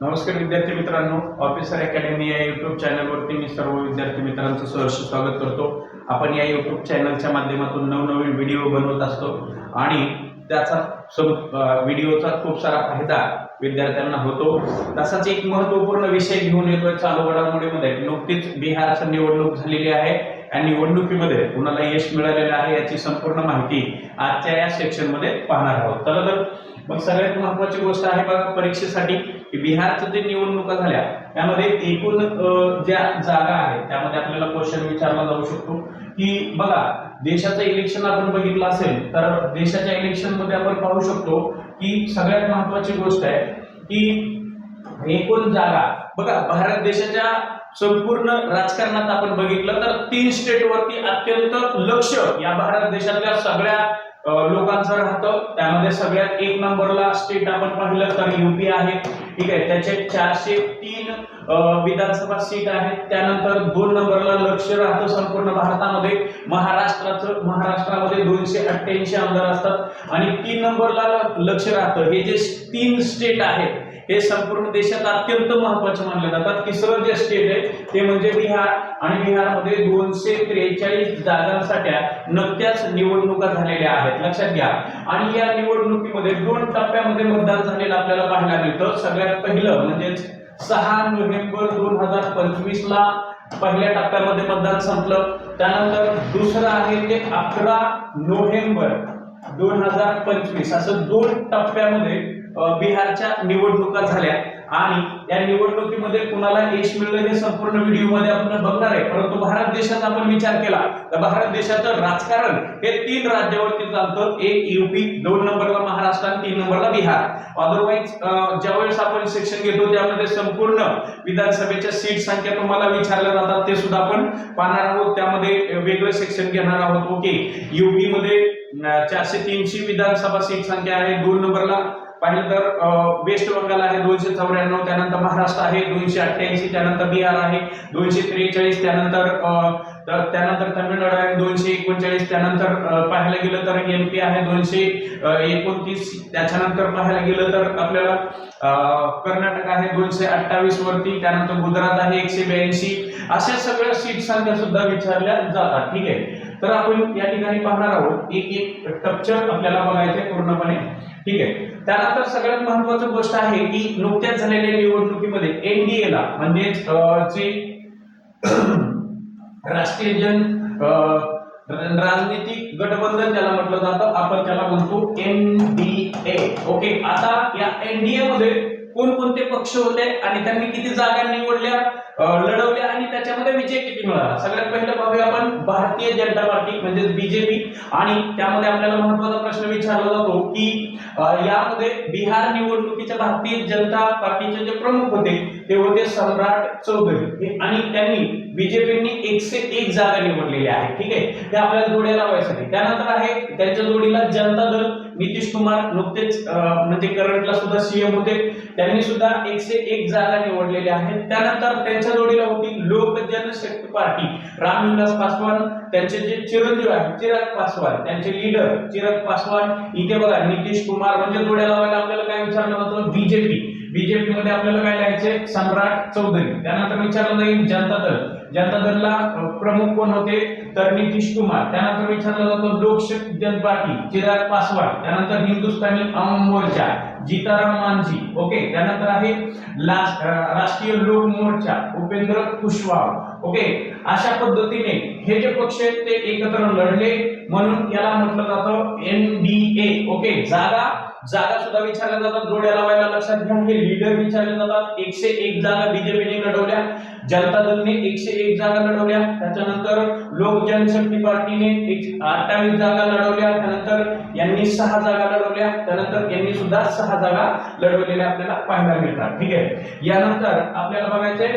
नमस्कार विद्यार्थी मित्रांनो ऑफिसर अकॅडमी या युट्यूब चॅनलवरती मी सर्व विद्यार्थी मित्रांचं सहर्ष स्वागत करतो. आपण या युट्यूब चॅनलच्या माध्यमातून नवनवीन व्हिडिओ बनवत असतो आणि त्याचा सब व्हिडिओचा खूप सारा फायदा विद्यार्थ्यांना होतो. तसाच एक महत्त्वपूर्ण विषय घेऊन येतोय चालू घडामोडीमध्ये. नुकतीच बिहारचं निवडणूक झालेली आहे या निवडणुकीमध्ये कुणाला यश मिळालेलं आहे याची संपूर्ण माहिती आजच्या या सेक्शनमध्ये पाहणार आहोत. तर मग सगळ्यात महत्वाची गोष्ट आहे बघा परीक्षेसाठी की बिहारचं जे निवडणुका झाल्या त्यामध्ये एकूण ज्या जागा आहेत त्यामध्ये आपल्याला क्वेश्चन विचारला जाऊ शकतो. की बघा देशाचं इलेक्शन आपण बघितलं असेल तर देशाच्या इलेक्शनमध्ये आपण पाहू शकतो की सगळ्यात महत्वाची गोष्ट आहे की एकूण जागा बघा भारत देशाच्या संपूर्ण राजकारणात आपण बघितलं तर तीन स्टेटवरती अत्यंत लक्ष या भारत देशातल्या सगळ्या लोकांचं राहतं. त्यामध्ये सगळ्यात एक नंबरला स्टेट आपण पाहिलं तर युपी आहे. ठीक आहे त्याचे चारशे तीन विधानसभा सीट आहेत. त्यानंतर दोन नंबरला लक्ष राहतं संपूर्ण भारतामध्ये. महाराष्ट्राचं महाराष्ट्रामध्ये दोनशे अठ्ठ्याऐंशी आमदार असतात. आणि तीन नंबरला लक्ष राहतं. हे जे तीन स्टेट आहेत हे संपूर्ण देशात अत्यंत महत्त्वाचे मानले जातात तिसरं जे स्टेट आहे ते म्हणजे बिहार. आणि बिहारमध्ये दोनशे त्रेचाळीस जागांसाठी नुकत्याच निवडणुका झालेल्या आहेत. लक्षात घ्या. आणि या निवडणुकीमध्ये दोन टप्प्यामध्ये मतदान झालेलं आपल्याला पाहायला मिळतं. सगळ्यात पहिलं म्हणजेच सहा नोव्हेंबर दोन हजार पंचवीस ला पहिल्या टप्प्यामध्ये मतदान संपलं. त्यानंतर दुसरं आहे ते अकरा नोव्हेंबर दोन हजार पंचवीस. असं दोन टप्प्यामध्ये बिहारच्या निवडणुका झाल्या. आणि या निवडणुकीमध्ये कुणाला यश मिळलं हे संपूर्ण व्हिडिओमध्ये आपण बघणार आहे. परंतु भारत देशाचा आपण विचार केला तर भारत देशाचं राजकारण हे तीन राज्यावरती चालतं. एक युपी दोन नंबरला महाराष्ट्र आणि तीन नंबरला बिहार. अदरवाईज ज्यावेळेस आपण सेक्शन घेतो त्यामध्ये संपूर्ण विधानसभेच्या सीट संख्या तुम्हाला विचारल्या जातात ते सुद्धा आपण पाहणार आहोत. त्यामध्ये वेगळं सेक्शन घेणार आहोत. ओके युपीमध्ये चारशे तीनशे विधानसभा सीट संख्या आहे दोन नंबरला. पाहिलं तर वेस्ट बंगाल आहे दोनशे चौऱ्याण्णव त्यानंतर महाराष्ट्र आहे दोनशे अठ्ठ्याऐंशी त्यानंतर बिहार आहे दोनशे त्रेचाळीस त्यानंतर त्यानंतर तमिळनाडू आहे दोनशे एकोणचाळीस त्यानंतर पाहायला गेलं तर एम पी आहे दोनशे एकोणतीस त्याच्यानंतर पाहायला गेलं तर आपल्याला कर्नाटक आहे दोनशे अठ्ठावीस वरती त्यानंतर गुजरात आहे एकशे ब्याऐंशी. अशा सगळ्या सीट संख्या सुद्धा विचारल्या जातात ठीक आहे? तर आपण या ठिकाणी पाहणार आहोत एक एक टप्चर आपल्याला बघायचे पूर्णपणे. ठीक आहे? त्यानंतर सगळ्यात महत्वाची गोष्ट आहे की नुकत्याच झालेल्या निवडणुकीमध्ये एनडीएला म्हणजेच जे राष्ट्रीय जन राजनीतिक गठबंधन ज्याला म्हटलं जातं आपण त्याला म्हणतो एनडीए ओके? आता या एनडीए मध्ये कोणकोणते पक्ष होते आणि त्यांनी किती जागा निवडल्या लढवल्या आणि त्याच्यामध्ये विजय किती मिळाला? सगळ्यात पहिलं पाहूया आपण भारतीय जनता पार्टी म्हणजे बीजेपी. आणि त्यामध्ये आपल्याला महत्त्वाचा प्रश्न विचारला जातो की यामध्ये बिहार निवडणुकीच्या भारतीय जनता पार्टीचे जे प्रमुख होते ते होते सम्राट चौधरी. आणि त्यांनी बीजेपीनी एकशे एक जागा निवडलेल्या आहे ठीक आहे? ते आपल्याला जोड्या लावायसाठी. त्यानंतर आहे त्यांच्या जोडीला जनता दल. नितीश कुमार नुकतेच म्हणजे करंटला सुद्धा सीएम होते. त्यांनी सुद्धा एकशे एक जागा निवडलेल्या आहेत. त्यानंतर त्यांच्या जोडीला होती लोक जनशक्ती पार्टी. रामविलास पासवान त्यांचे जे चिरंजीव आहेत चिराग पासवान त्यांचे लीडर चिराग पासवान. इथे बघा नितीश कुमार म्हणजे जोड्या लावायला आपल्याला काय विचारलं जातं? बीजेपी बीजेपी मध्ये आपल्याला काय लिहायचे सम्राट चौधरी. त्यानंतर विचारलं जाईल जनता दल. जनता दलला प्रमुख कोण होते? तर नितीश कुमार. त्यानंतर विचारलं जातं लोकशक्ती जन पार्टी चिराग पासवान. त्यानंतर हिंदुस्थानी अवाम मोर्चा जीताराम मांझी. ओके? त्यानंतर आहे ला- राष्ट्रीय लोक मोर्चा उपेंद्र कुशवाह. ओके? अशा पद्धतीने हे जे पक्ष आहेत ते एकत्र लढले. म्हणून याला म्हटलं जातं एनडीए ओके? जागा जागा सुद्धा विचारल्या जातात जोड्या लावायला लक्षात घ्या. हे लीडर विचारले जातात. एकशे एक जागा बीजेपीने लढवल्या. जनता दलने एकशे एक जागा लढवल्या. त्याच्यानंतर लोक जनशक्ती पार्टीने एक अठ्ठावीस जागा लढवल्या. त्यानंतर यांनी सहा जागा लढवल्या. त्यानंतर यांनी सुद्धा सहा जागा लढवलेल्या आपल्याला पाहायला मिळतात. ठीक आहे? यानंतर आपल्याला बघायचंय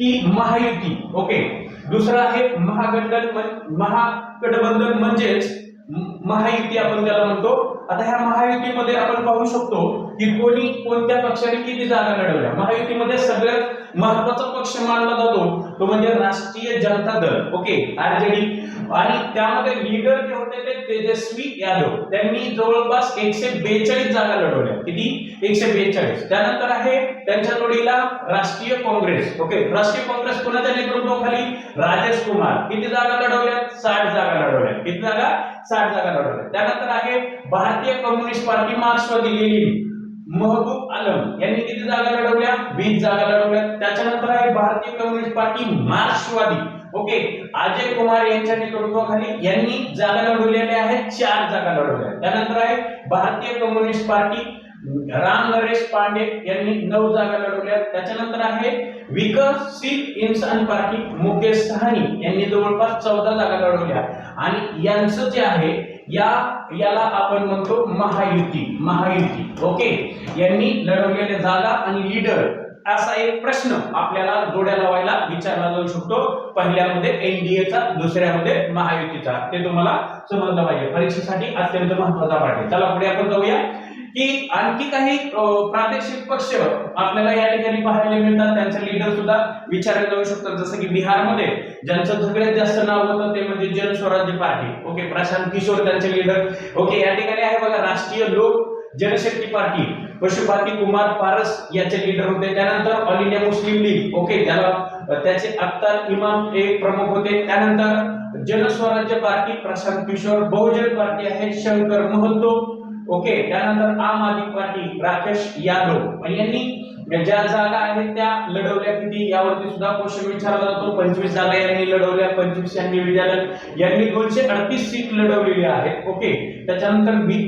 की महायुती. ओके? दुसरं आहे महागठबंधन महागठबंधन म्हणजेच महायुती आपण त्याला म्हणतो. आता ह्या महायुतीमध्ये आपण पाहू शकतो की कोणी कोणत्या पक्षाने किती जागा लढवल्या महायुतीमध्ये सगळ्यात महत्त्वाचा पक्ष मानला जातो. तो म्हणजे राष्ट्रीय जनता दल. ओके? आरजेडी. आणि त्यामध्ये लीडर जे होते ते तेजस्वी यादव. त्यांनी जवळपास एकशे बेचाळीस जागा लढवल्या. किती? एकशे बेचाळीस. त्यानंतर आहे त्यांच्या जोडीला राष्ट्रीय काँग्रेस. ओके? राष्ट्रीय काँग्रेस कोणाच्या नेतृत्वाखाली? राजेश कुमार. किती जागा लढवल्या? साठ जागा लढवल्या. किती जागा? साठ जागा लढवल्या. त्यानंतर आहे भारतीय कम्युनिस्ट पार्टी मार्क्सवादी लेनिन महबूब आलम. यांनी किती जागा लढवल्या? वीस जागा लढवल्या. त्याच्यानंतर आहे भारतीय कम्युनिस्ट पार्टी मार्क्सवादी. ओके? अजय कुमार यांच्या नेतृत्वाखाली यांनी जागा लढवलेल्या आहेत चार जागा लढवल्या. त्यानंतर आहे भारतीय कम्युनिस्ट पार्टी राम नरेश पांडे यांनी नऊ जागा लढवल्या. त्याच्यानंतर आहे विकसित इन्सान पार्टी मुकेश सहानी यांनी जवळपास चौदा जागा लढवल्या. आणि यांचं जे आहे या याला आपण म्हणतो महायुती महायुती. ओके? यांनी लढवलेल्या जागा आणि लीडर असा एक प्रश्न आपल्याला जोड्या लावायला विचारला जाऊ शकतो. पहिल्यामध्ये एनडीएचा दुसऱ्यामध्ये महायुतीचा. ते तुम्हाला समजलं पाहिजे. परीक्षेसाठी अत्यंत महत्त्वाचा पाठ चला पुढे आपण जाऊया. की आणखी काही प्रादेशिक पक्ष आपल्याला या ठिकाणी पाहायला मिळतात. त्यांचे लीडर सुद्धा विचारले जाऊ शकतात. जसं की बिहारमध्ये ज्यांचं सगळ्यात जास्त नाव होतं ते म्हणजे जन स्वराज्य पार्टी. ओके प्रशांत किशोर त्यांचे लीडर ओके या ठिकाणी आहे बघा राष्ट्रीय लोक जनशक्ती पार्टी. पशुपती कुमार पारस याचे लीडर होते. त्यानंतर all India Muslim League okay त्याला त्याचे अख्तार इमाम एक प्रमुख होते. त्यानंतर जनस्वराज्य पार्टी प्रशांत किशोर बहुजन पार्टी आहे. शंकर महतो ओके त्यानंतर आम आदमी पार्टी राकेश यादव. यांनी ज्या जागा आहेत त्या लढवल्या किती? यावरती सुद्धा क्वेश्चन विचारला जातो. पंचवीस जागा यांनी लढवल्या पंचवीस यांनी विद्यालय. यांनी दोनशे अडतीस सीट लढवलेली आहेत. ओके त्याच्यानंतर बी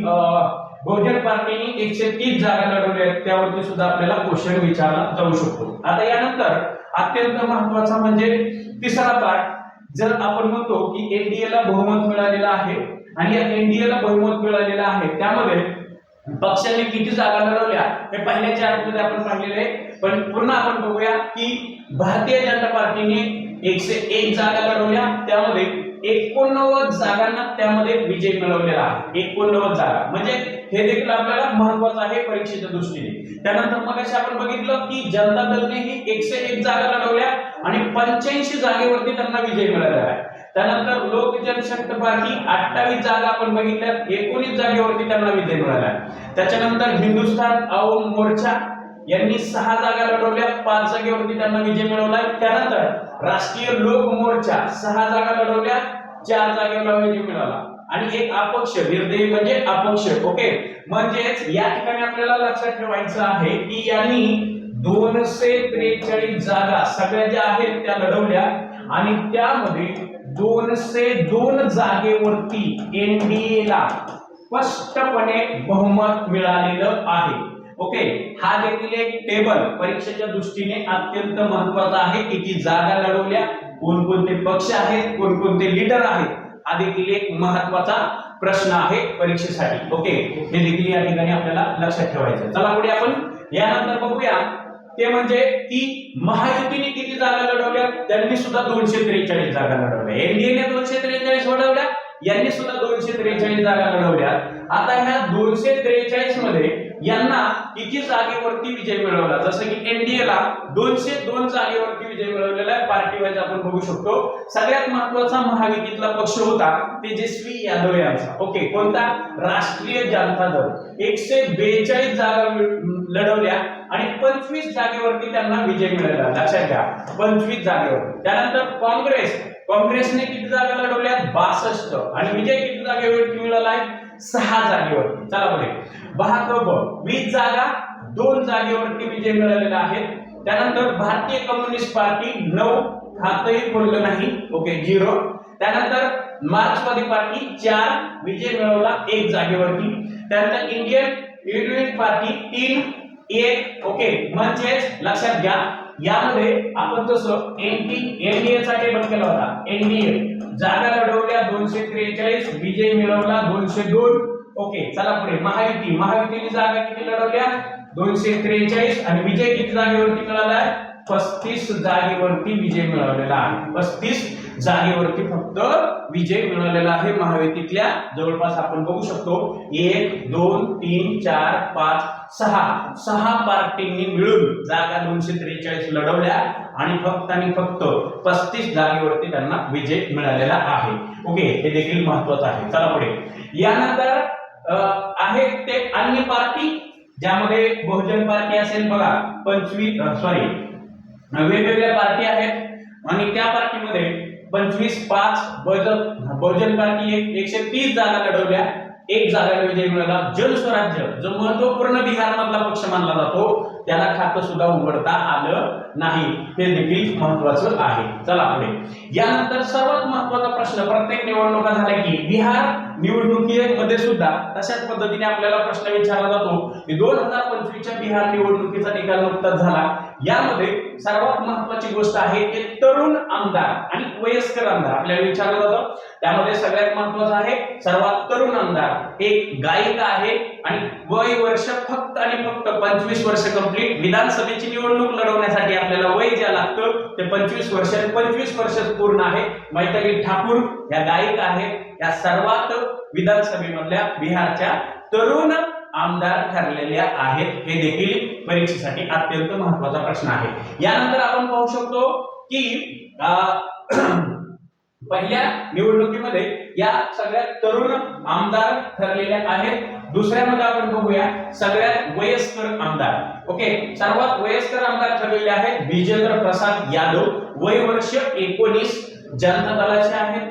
बहुजन पार्टीने एकशे तीस जागा लढवल्या आहेत. त्यावरती सुद्धा आपल्याला क्वेश्चन विचारला जाऊ शकतो. आता यानंतर अत्यंत महत्त्वाचा म्हणजे तिसरा पाठ जर आपण म्हणतो की एनडीए ला बहुमत मिळालेलं आहे आणि या बहुमत मिळालेलं आहे. त्यामध्ये पक्षाने किती जागा लढवल्या हे पहिल्याच्या आठवड्यात आपण पाहिलेले पण पुन्हा आपण बघूया की भारतीय जनता पार्टीने एकशे एक जागा लढवल्या त्यामध्ये एकोणनव्वद जागांना त्यामध्ये विजय मिळवलेला आहे. एकोणनव्वद जागा. म्हणजे हे देखील आपल्याला महत्वाचं आहे परीक्षेच्या दृष्टीने. त्यानंतर मग आपण बघितलं की जनता दलनेही एकशे एक जागा लढवल्या आणि पंच्याऐंशी जागेवरती त्यांना विजय मिळालेला आहे. त्यानंतर लोक जनशक्ती पार्टी अठ्ठावीस जागा आपण बघितल्या. एकोणीस जागेवरती त्यांना विजय मिळाला. त्याच्यानंतर हिंदुस्थान अवम मोर्चा यांनी सहा जागा लढवल्या. पाच जागेवरती त्यांना विजय मिळवलाय त्यानंतर राष्ट्रीय लोक मोर्चा सहा जागा लढवल्या. चार जागेला विजय मिळाला. आणि एक अपक्ष निर्दयी म्हणजे अपक्ष ओके? म्हणजेच या ठिकाणी आपल्याला लक्षात ठेवायचं आहे की यांनी दोनशे त्रेचाळीस जागा सगळ्या ज्या आहेत त्या लढवल्या. आणि त्यामध्ये दोनशे दोन जागेवरती एनडीए ला स्पष्टपणे बहुमत मिळालेलं आहे. ओके हा देखील एक टेबल परीक्षेच्या दृष्टीने अत्यंत महत्त्वाचा आहे. किती जागा लढवल्या कोणकोणते पक्ष आहेत कोणकोणते लीडर आहेत हा देखील एक महत्त्वाचा प्रश्न आहे परीक्षेसाठी. ओके हे देखील या ठिकाणी आपल्याला लक्षात ठेवायचं चला पुढे आपण. यानंतर बघूया ते म्हणजे ती महायुतीने किती जागा लढवल्या? त्यांनी सुद्धा दोनशे त्रेचाळीस जागा लढवल्या. एनडीएने दोनशे त्रेचाळीस लढवल्या यांनी सुद्धा दोनशे त्रेचाळीस जागा लढवल्या. आता ह्या दोनशे त्रेचाळीसमध्ये यांना किती जागेवरती विजय मिळवला? जसं की एनडीए ला दोनशे दोन जागेवरती विजय मिळवलेला आहे पार्टी वाईज आपण बघू शकतो. सगळ्यात महत्त्वाचा महायुतीतला पक्ष होता तेजस्वी यादव यांचा. ओके कोणता? राष्ट्रीय जनता दल. एकशे बेचाळीस जागा लढवल्या आणि पंचवीस जागेवरती त्यांना विजय मिळाला. लक्षात घ्या पंचवीस जागेवर. त्यानंतर काँग्रेस. काँग्रेसने किती जागा लढवल्या बासष्ट. आणि विजय किती जागेवरती मिळाला? आहे सहा जागेवरती. चला पुढे. भाकप वीस जागा दोन जागेवरती विजय मिळालेला आहे. त्यानंतर भारतीय कम्युनिस्ट पार्टी नऊ. खातही बोललं नाही. Okay zero. त्यानंतर मार्क्सवादी पार्टी चार. विजय मिळवला एक जागेवरती. त्यानंतर इंडियन युनियन पार्टी तीन एक ओके. म्हणजेच लक्षात घ्या यामध्ये आपण जसं एनटी एनडीए चा टेबल केला होता. एनडीए जागा लढवल्या दोनशे त्रेचाळीस विजय मिळवला दोनशे दोन. ओके चला पुढे. महायुती. महायुतीने जागा किती लढवल्या? दोनशे त्रेचाळीस आणि विजय किती जागेवरती मिळाला? पस्तीस जागेवरती विजय मिळवलेला आहे. पस्तीस जागेवरती फक्त विजय मिळवलेला आहे महायुतीतल्या. जवळपास आपण बघू शकतो एक दोन तीन चार पाच सहा. सहा पार्टींनी मिळून जागा दोनशे त्रेचाळीस लढवल्या आणि फक्त आणि फक्त पस्तीस जागेवरती त्यांना विजय मिळालेला आहे. ओके हे देखील महत्वाचं आहे. चला पुढे. यानंतर अं, आहे ते अन्य पार्टी ज्यामध्ये बहुजन पार्टी असेल बघा पंचवीस सॉरी वेगवेगळ्या पार्टी आहेत. आणि त्या पार्टीमध्ये पंचवीस पाच बहुजन बहुजन पार्टी एक एकशे तीस जागा लढवल्या. एक जागा विजय मिळाला जनस्वराज्य जो महत्त्वपूर्ण बिहार मधला पक्ष मानला जातो त्याला खातं सुद्धा उघडता आलं नाही. हे देखील महत्वाचं आहे. चला पुढे. यानंतर सर्वात महत्त्वाचा प्रश्न प्रत्येक निवडणुका झाल्या की बिहार निवडणुकीमध्ये सुद्धा तशाच पद्धतीने आपल्याला प्रश्न विचारला जातो की दोन हजार पंचवीसच्या बिहार निवडणुकीचा निकाल नुकताच झाला. यामध्ये सर्वात महत्वाची गोष्ट आहे ते तरुण आमदार आणि वयस्कर आमदार आपल्याला विचारलं जातं. त्यामध्ये सगळ्यात महत्वाचं आहे सर्वात तरुण आमदार. एक गायिका आहे आणि वय वर्ष फक्त आणि फक्त पंचवीस वर्ष कंप्लीट विधानसभेची निवडणूक लढवण्यासाठी आपल्याला वय ज्या लागतं ते पंचवीस वर्ष पंचवीस वर्ष पूर्ण आहे. मैथिली ठाकूर या गायिका आहेत. या सर्वात विधानसभेमधल्या बिहारच्या तरुण आमदार ठरलेल्या आहेत हे देखील परीक्षेसाठी अत्यंत महत्त्वाचा प्रश्न आहे. यानंतर आपण पाहू शकतो की पहिल्या निवडणुकीमध्ये या सगळ्यात तरुण आमदार ठरलेल्या आहेत. दुसऱ्यामध्ये आपण बघूया सगळ्यात वयस्कर आमदार. ओके सर्वात वयस्कर आमदार ठरलेले आहेत. विजेंद्र प्रसाद यादव. वय वर्ष एकोणीस जनता दलाचे आहेत.